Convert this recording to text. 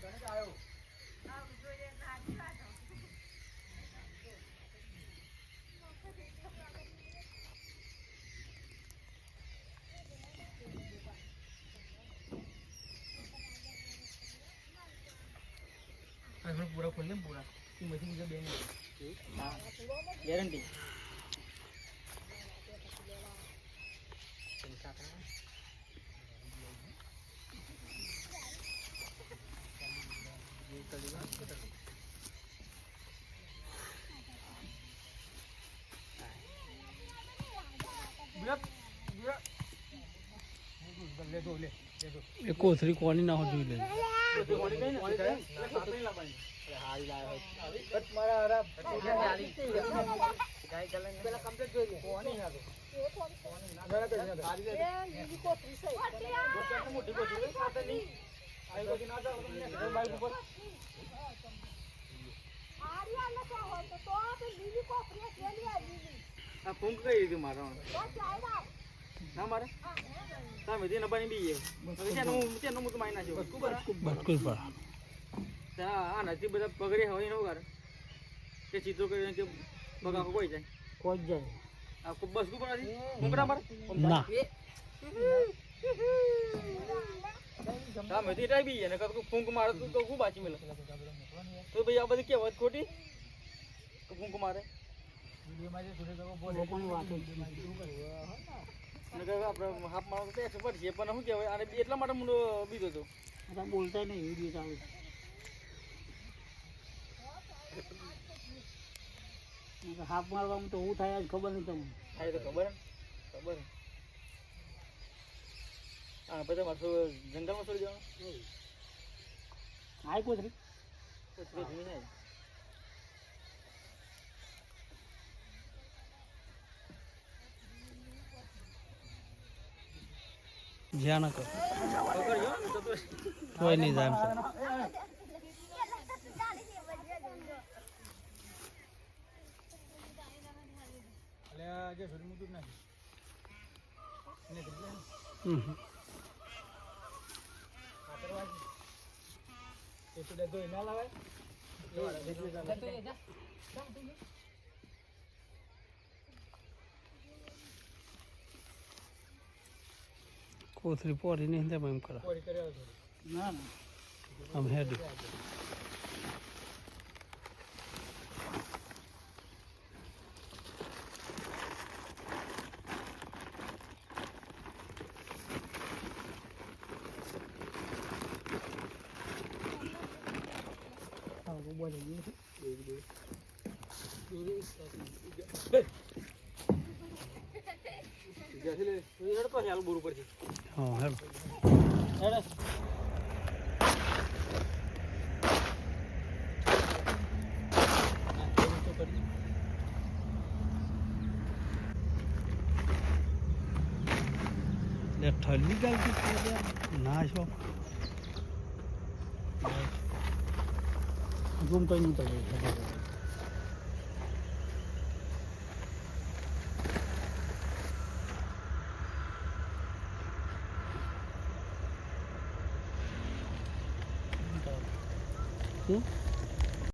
가요. 아, 무조건 나 싫어하죠. 아, 그럼 뭐라 걸리면 뭐라. 지금 어디 이거 매는 거지? 아, 개런디. એ કોથળી કોની ના જોઈ લે ફૂંક કઈ રીતે મારો? ના મારે? તમે તે નબાની બી તેનું ત્યાં હું તો મારી નાખ્યો. બટકુલ પર ત્યાં આ નથી બધા પગડે હોય એનું કરે તે ચિત્રો કરીને તે બગા કોઈ જાય. કોઈ જાય. આ ખૂબ બસ ઉપર નથી? મુકડા મારે? ના. તમે તે ટાઈ બી ને કાકુ ફૂંક મારે તો ખૂબ બાચી મેલે. તો ભાઈ આ બધી કેવત ખોટી? તો ફૂંક મારે? વાતો અને કાકા આપણે હાફ મારો તો પણ શું કહેવાય અને એટલા માટે હું બીજો હતો. બધા બોલતા નહીં હાફ મારવામાં તો હું થાય ખબર નહીં તમને. હા તો ખબર ને? ખબર હા પછી મારે જંગલમાં છોડી દેવાનું આય કોથળી પછી પછી નહીં જાય. ના કરો કોઈ નહીં જાય એમ તો. એટલે આ જે છોડી મૂકી જ નાખી. એને ધરી લે. હમ હમ. ખાતર વાગી. એ તો ડબ્બો એ ના લાવાય? કોથળી પોરી નહીં તેમ એમ કરો. પોરી કરી આવો થોડી. ના ના. આમ હેડી. જ્યાંથી લે. તું હેડ તો હેલ બોર ઉપરથી. હા હેડ ઠલવી ગાય ના છો ગુમ તો નહીં તો શું